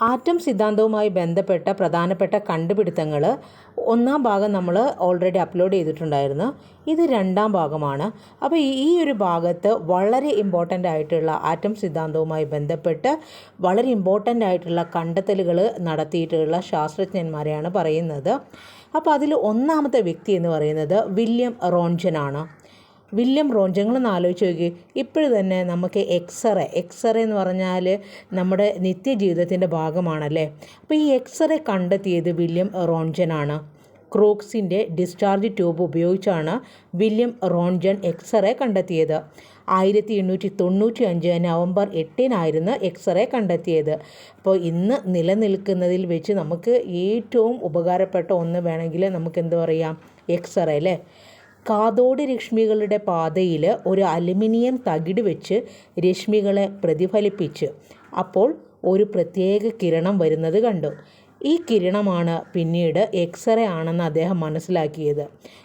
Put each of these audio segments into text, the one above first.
Atom സിദ്ധാന്തവുമായി ബന്ധപ്പെട്ട പ്രധാനപ്പെട്ട കണ്ടുപിടുത്തങ്ങൾ ഒന്നാം ഭാഗം നമ്മൾ ഓൾറെഡി അപ്ലോഡ് ചെയ്തിട്ടുണ്ടായിരുന്നു. ഇത് രണ്ടാം ഭാഗമാണ്. അപ്പോൾ ഈ ഒരു ഭാഗത്ത് വളരെ ഇമ്പോർട്ടന്റ് ആയിട്ടുള്ള ആറ്റം സിദ്ധാന്തവുമായി ബന്ധപ്പെട്ട് വളരെ ഇമ്പോർട്ടന്റ് ആയിട്ടുള്ള കണ്ടെത്തലുകൾ നടത്തിയിട്ടുള്ള ശാസ്ത്രജ്ഞന്മാരെയാണ് പറയുന്നത്. അപ്പോൾ അതിൽ ഒന്നാമത്തെ വ്യക്തി എന്ന് പറയുന്നത് വില്യം റോൺജനാണ്. വില്യം റോഞ്ചങ്ങളൊന്ന് ആലോചിച്ച് നോക്കി. ഇപ്പോഴും തന്നെ നമുക്ക് എക്സ്റേ എക്സ്റേ എന്ന് പറഞ്ഞാൽ നമ്മുടെ നിത്യജീവിതത്തിന്റെ ഭാഗമാണല്ലേ? അപ്പോൾ ഈ എക്സ്റേ കണ്ടെത്തിയത് വില്യം റോൺജനാണ് ക്രോക്സിന്റെ ഡിസ്ചാർജ് ട്യൂബ് ഉപയോഗിച്ചാണ് വില്യം റോൺജൻ എക്സ്റേ കണ്ടെത്തിയത്. ആയിരത്തി എണ്ണൂറ്റി തൊണ്ണൂറ്റി അഞ്ച് നവംബർ എട്ടിനായിരുന്നു എക്സ്റേ കണ്ടെത്തിയത്. അപ്പോൾ ഇന്ന് നിലനിൽക്കുന്നതിൽ വെച്ച് നമുക്ക് ഏറ്റവും ഉപകാരപ്പെട്ട ഒന്ന് വേണമെങ്കിൽ നമുക്ക് എന്ത് പറയാം? എക്സ്റേ അല്ലേ? കാഥോഡ് രശ്മികളുടെ പാതയിൽ ഒരു അലുമിനിയം തകിട് വെച്ച് രശ്മികളെ പ്രതിഫലിപ്പിച്ച്. അപ്പോൾ ഒരു പ്രത്യേക കിരണം വരുന്നത് കണ്ടു. ഈ കിരണമാണ് പിന്നീട് എക്സ്റേ ആണെന്ന് അദ്ദേഹം മനസ്സിലാക്കിയത്.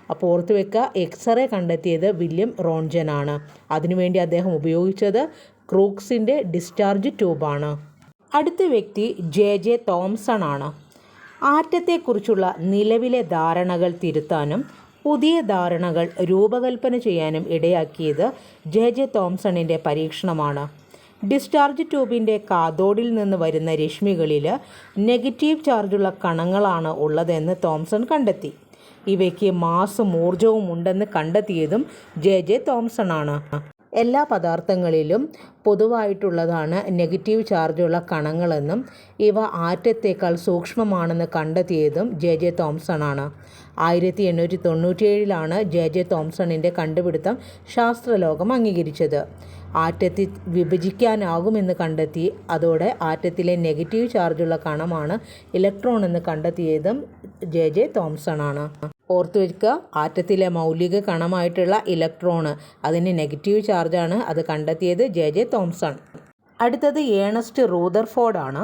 അപ്പോൾ ഓർത്തു വെക്കുക എക്സ്റേ കണ്ടെത്തിയത് വില്യം റോൺജൻ ആണ് അതിനുവേണ്ടി അദ്ദേഹം ഉപയോഗിച്ചത് ക്രൂക്സിന്റെ ഡിസ്ചാർജ് ട്യൂബാണ്. അടുത്ത വ്യക്തി ജെ ജെ തോംസൺ ആണ്. ആറ്റത്തെക്കുറിച്ചുള്ള നിലവിലെ ധാരണകൾ തിരുത്താനും പുതിയ ധാരണകൾ രൂപകൽപ്പന ചെയ്യാനും ഇടയാക്കിയത് ജെ ജെ തോംസണിന്റെ പരീക്ഷണമാണ്. ഡിസ്ചാർജ് ട്യൂബിന്റെ കാതോഡിൽ നിന്ന് വരുന്ന രശ്മികളിൽ നെഗറ്റീവ് ചാർജുള്ള കണങ്ങളാണ് ഉള്ളതെന്ന് തോംസൺ കണ്ടെത്തി. ഇവയ്ക്ക് മാസും ഊർജവും ഉണ്ടെന്ന് കണ്ടെത്തിയതും ജെ ജെ തോംസൺ ആണ് എല്ലാ പദാർത്ഥങ്ങളിലും പൊതുവായിട്ടുള്ളതാണ് നെഗറ്റീവ് ചാർജുള്ള കണങ്ങളെന്നും ഇവ ആറ്റത്തേക്കാൾ സൂക്ഷ്മമാണെന്ന് കണ്ടെത്തിയതും ജെ ജെ തോംസൺ ആണ് ആയിരത്തി എണ്ണൂറ്റി തൊണ്ണൂറ്റിയേഴിലാണ് ജെ ജെ തോംസണിന്റെ കണ്ടുപിടുത്തം ശാസ്ത്രലോകം അംഗീകരിച്ചത്. ആറ്റത്തിൽ വിഭജിക്കാനാകുമെന്ന് കണ്ടെത്തി അതോടെ ആറ്റത്തിലെ നെഗറ്റീവ് ചാർജുള്ള കണമാണ് ഇലക്ട്രോൺ എന്ന് കണ്ടെത്തിയതും ജെ ജെ തോംസൺ ആണ് ഓർത്തു വയ്ക്കുക ആറ്റത്തിലെ മൗലിക കണമായിട്ടുള്ള ഇലക്ട്രോണ് അതിന് നെഗറ്റീവ് ചാർജാണ് അത് കണ്ടെത്തിയത് ജെ ജെ തോംസൺ. അടുത്തത് ഏണസ്റ്റ് റൂദർഫോർഡ് ആണ്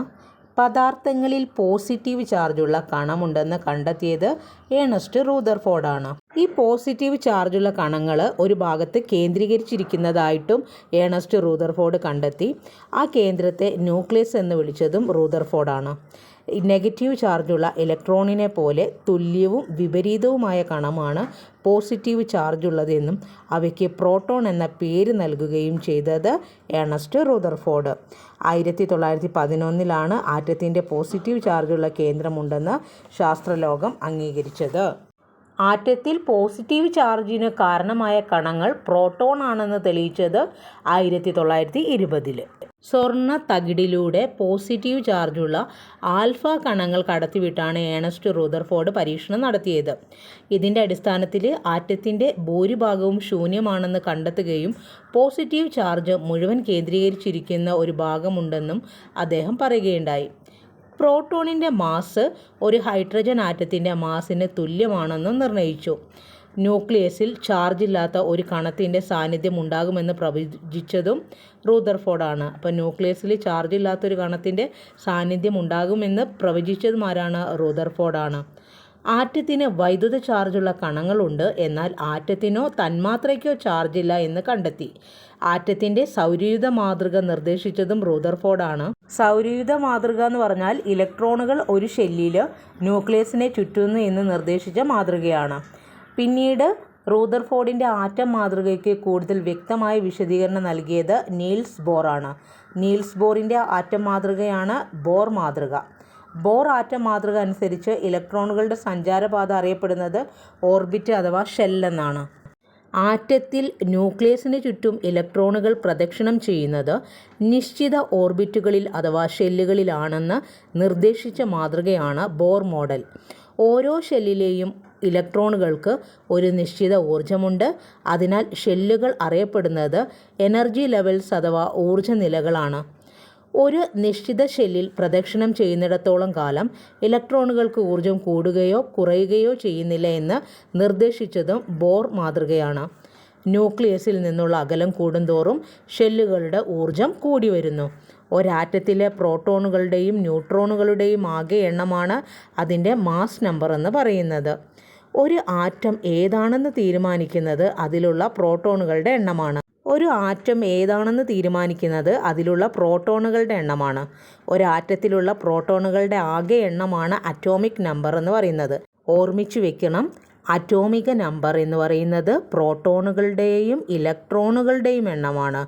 പദാർത്ഥങ്ങളിൽ പോസിറ്റീവ് ചാർജുള്ള കണമുണ്ടെന്ന് കണ്ടെത്തിയത് ഏണസ്റ്റ് റൂദർഫോർഡാണ് ഈ പോസിറ്റീവ് ചാർജുള്ള കണങ്ങൾ ഒരു ഭാഗത്ത് കേന്ദ്രീകരിച്ചിരിക്കുന്നതായിട്ടും ഏണസ്റ്റ് റൂദർഫോർഡ് കണ്ടെത്തി. ആ കേന്ദ്രത്തെ ന്യൂക്ലിയസ് എന്ന് വിളിച്ചതും റൂദർഫോർഡാണ് നെഗറ്റീവ് ചാർജുള്ള ഇലക്ട്രോണിനെ പോലെ തുല്യവും വിപരീതവുമായ കണമാണ് പോസിറ്റീവ് ചാർജുള്ളതെന്നും അവയ്ക്ക് പ്രോട്ടോൺ എന്ന പേര് നൽകുകയും ചെയ്തത് എണസ്റ്റ് റുദർഫോർഡ് ആയിരത്തി തൊള്ളായിരത്തി പതിനൊന്നിലാണ് ആറ്റത്തിന്റെ പോസിറ്റീവ് ചാർജുള്ള കേന്ദ്രമുണ്ടെന്ന് ശാസ്ത്രലോകം അംഗീകരിച്ചത്. ആറ്റത്തിൽ പോസിറ്റീവ് ചാർജിന് കാരണമായ കണങ്ങൾ പ്രോട്ടോൺ ആണെന്ന് തെളിയിച്ചത് ആയിരത്തി തൊള്ളായിരത്തി ഇരുപതിൽ സ്വർണ തകിടിലൂടെ പോസിറ്റീവ് ചാർജുള്ള ആൽഫ കണങ്ങൾ കടത്തിവിട്ടാണ് ഏണസ്റ്റ് റൂദർഫോർഡ് പരീക്ഷണം നടത്തിയത്. ഇതിന്റെ അടിസ്ഥാനത്തിൽ ആറ്റത്തിന്റെ ഭൂരിഭാഗവും ശൂന്യമാണെന്ന് കണ്ടെത്തുകയും പോസിറ്റീവ് ചാർജ് മുഴുവൻ കേന്ദ്രീകരിച്ചിരിക്കുന്ന ഒരു ഭാഗമുണ്ടെന്നും അദ്ദേഹം പറയുകയുണ്ടായി. പ്രോട്ടോണിന്റെ മാസ് ഒരു ഹൈഡ്രജൻ ആറ്റത്തിന്റെ മാസിന് തുല്യമാണെന്നും നിർണയിച്ചു ന്യൂക്ലിയസിൽ ചാർജ് ഇല്ലാത്ത ഒരു കണത്തിന്റെ സാന്നിധ്യം ഉണ്ടാകുമെന്ന് പ്രവചിച്ചതും റൂദർഫോർഡാണ് അപ്പോൾ ന്യൂക്ലിയസിൽ ചാർജ് ഇല്ലാത്ത ഒരു കണത്തിന്റെ സാന്നിധ്യം ഉണ്ടാകുമെന്ന് പ്രവചിച്ചതും ആരാണ്? റൂദർഫോർഡാണ് ആറ്റത്തിന് വൈദ്യുത ചാർജുള്ള കണങ്ങളുണ്ട്. എന്നാൽ ആറ്റത്തിനോ തന്മാത്രയ്ക്കോ ചാർജില്ല എന്ന് കണ്ടെത്തി. ആറ്റത്തിന്റെ സൗരയുധ മാതൃക നിർദ്ദേശിച്ചതും റൂദർഫോർഡാണ് സൗരയുധ മാതൃക എന്ന് പറഞ്ഞാൽ ഇലക്ട്രോണുകൾ ഒരു ഷെല്ലിൽ ന്യൂക്ലിയസിനെ ചുറ്റുന്നു എന്ന് നിർദ്ദേശിച്ച മാതൃകയാണ്. പിന്നീട് റൂദർഫോർഡിന്റെ ആറ്റം മാതൃകയ്ക്ക് കൂടുതൽ വ്യക്തമായ വിശദീകരണം നൽകിയത് നീൽസ് ബോറാണ് നീൽസ് ബോറിന്റെ ആറ്റം മാതൃകയാണ് ബോർ മാതൃക. ബോർ ആറ്റം മാതൃക അനുസരിച്ച് ഇലക്ട്രോണുകളുടെ സഞ്ചാരപാത അറിയപ്പെടുന്നത് ഓർബിറ്റ് അഥവാ ഷെൽ എന്നാണ്. ആറ്റത്തിൽ ന്യൂക്ലിയസിന് ചുറ്റും ഇലക്ട്രോണുകൾ പ്രദക്ഷിണം ചെയ്യുന്നത് നിശ്ചിത ഓർബിറ്റുകളിൽ അഥവാ ഷെല്ലുകളിലാണെന്ന് നിർദ്ദേശിച്ച മാതൃകയാണ് ബോർ മോഡൽ. ഓരോ ഷെല്ലിലെയും ഇലക്ട്രോണുകൾക്ക് ഒരു നിശ്ചിത ഊർജമുണ്ട്. അതിനാൽ ഷെല്ലുകൾ അറിയപ്പെടുന്നത് എനർജി ലെവൽസ് അഥവാ ഊർജ നിലകളാണ് ഒരു നിശ്ചിത ഷെല്ലിൽ പ്രദക്ഷിണം ചെയ്യുന്നിടത്തോളം കാലം ഇലക്ട്രോണുകൾക്ക് ഊർജം കൂടുകയോ കുറയുകയോ ചെയ്യുന്നില്ല എന്ന് നിർദ്ദേശിച്ചതും ബോർ മാതൃകയാണ്. ന്യൂക്ലിയസിൽ നിന്നുള്ള അകലം കൂടുന്തോറും ഷെല്ലുകളുടെ ഊർജം കൂടി വരുന്നു ഒരാറ്റത്തിലെ പ്രോട്ടോണുകളുടെയും ന്യൂട്രോണുകളുടെയും ആകെ എണ്ണമാണ് അതിന്റെ മാസ് നമ്പർ എന്ന് പറയുന്നത്. ഒരു ആറ്റം ഏതാണെന്ന് തീരുമാനിക്കുന്നത് അതിലുള്ള പ്രോട്ടോണുകളുടെ എണ്ണമാണ്. ഒരു ആറ്റം ഏതാണെന്ന് തീരുമാനിക്കുന്നത് അതിലുള്ള പ്രോട്ടോണുകളുടെ എണ്ണമാണ്. ഒരാറ്റത്തിലുള്ള പ്രോട്ടോണുകളുടെ ആകെ എണ്ണമാണ് അറ്റോമിക് നമ്പർ എന്ന് പറയുന്നത്. ഓർമ്മിച്ചു വെക്കണം. അറ്റോമിക നമ്പർ എന്ന് പറയുന്നത് പ്രോട്ടോണുകളുടെയും ഇലക്ട്രോണുകളുടെയും എണ്ണമാണ്.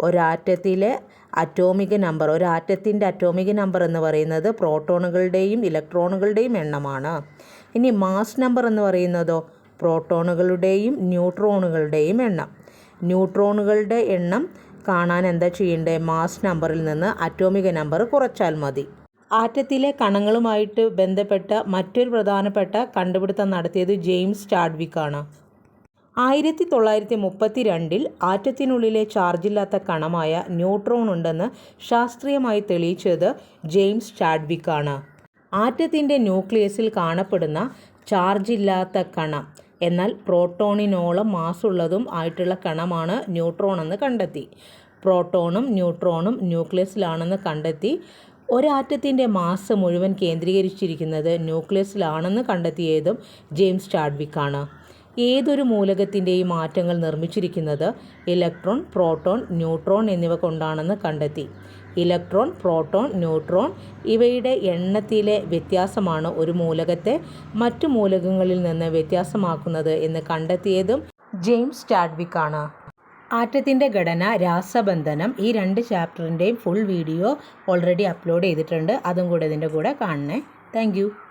ഒരാറ്റത്തിലെ അറ്റോമിക നമ്പർ ഒരാറ്റത്തിന്റെ അറ്റോമിക നമ്പർ എന്ന് പറയുന്നത് പ്രോട്ടോണുകളുടെയും ഇലക്ട്രോണുകളുടെയും എണ്ണമാണ്. ഇനി മാസ് നമ്പർ എന്ന് പറയുന്നതോ പ്രോട്ടോണുകളുടെയും ന്യൂട്രോണുകളുടെയും എണ്ണം. ന്യൂട്രോണുകളുടെ എണ്ണം കാണാൻ എന്താ ചെയ്യേണ്ടത് മാസ് നമ്പറിൽ നിന്ന് അറ്റോമിക നമ്പർ കുറച്ചാൽ മതി. ആറ്റത്തിലെ കണങ്ങളുമായിട്ട് ബന്ധപ്പെട്ട മറ്റൊരു പ്രധാനപ്പെട്ട കണ്ടുപിടുത്തം നടത്തിയത് ജെയിംസ് ചാഡ്വിക് ആണ്. ആയിരത്തി തൊള്ളായിരത്തി മുപ്പത്തി രണ്ടിൽ ആറ്റത്തിനുള്ളിലെ ചാർജില്ലാത്ത കണമായ ന്യൂട്രോൺ ഉണ്ടെന്ന് ശാസ്ത്രീയമായി തെളിയിച്ചത് ജെയിംസ് ചാഡ്വിക് ആണ്. ആറ്റത്തിന്റെ ന്യൂക്ലിയസിൽ കാണപ്പെടുന്ന ചാർജില്ലാത്ത കണം. എന്നാൽ പ്രോട്ടോണിനോളം മാസുള്ളതും ആയിട്ടുള്ള കണമാണ് ന്യൂട്രോൺ എന്ന് കണ്ടെത്തി. പ്രോട്ടോണും ന്യൂട്രോണും ന്യൂക്ലിയസിലാണെന്ന് കണ്ടെത്തി. ഒരാറ്റത്തിന്റെ മാസ് മുഴുവൻ കേന്ദ്രീകരിച്ചിരിക്കുന്നത് ന്യൂക്ലിയസിലാണെന്ന് കണ്ടെത്തിയതും ജെയിംസ് ചാഡ്വിക്കാണ്. ഏതൊരു മൂലകത്തിന്റെയും മാറ്റങ്ങൾ നിർമ്മിച്ചിരിക്കുന്നത് ഇലക്ട്രോൺ പ്രോട്ടോൺ ന്യൂട്രോൺ എന്നിവ കൊണ്ടാണെന്ന് കണ്ടെത്തി. ഇലക്ട്രോൺ പ്രോട്ടോൺ ന്യൂട്രോൺ ഇവയുടെ എണ്ണത്തിലെ വ്യത്യാസമാണ് ഒരു മൂലകത്തെ മറ്റു മൂലകങ്ങളിൽ നിന്ന് വ്യത്യാസമാക്കുന്നത് എന്ന് കണ്ടെത്തിയതും ജെയിംസ് സ്റ്റാഡ്വിക് ആണ് ആറ്റത്തിന്റെ ഘടന രാസബന്ധനം. ഈ രണ്ട് ചാപ്റ്ററിന്റെയും ഫുൾ വീഡിയോ ഓൾറെഡി അപ്ലോഡ് ചെയ്തിട്ടുണ്ട്. അതും കൂടെ ഇതിന്റെ കൂടെ കാണണേ. താങ്ക്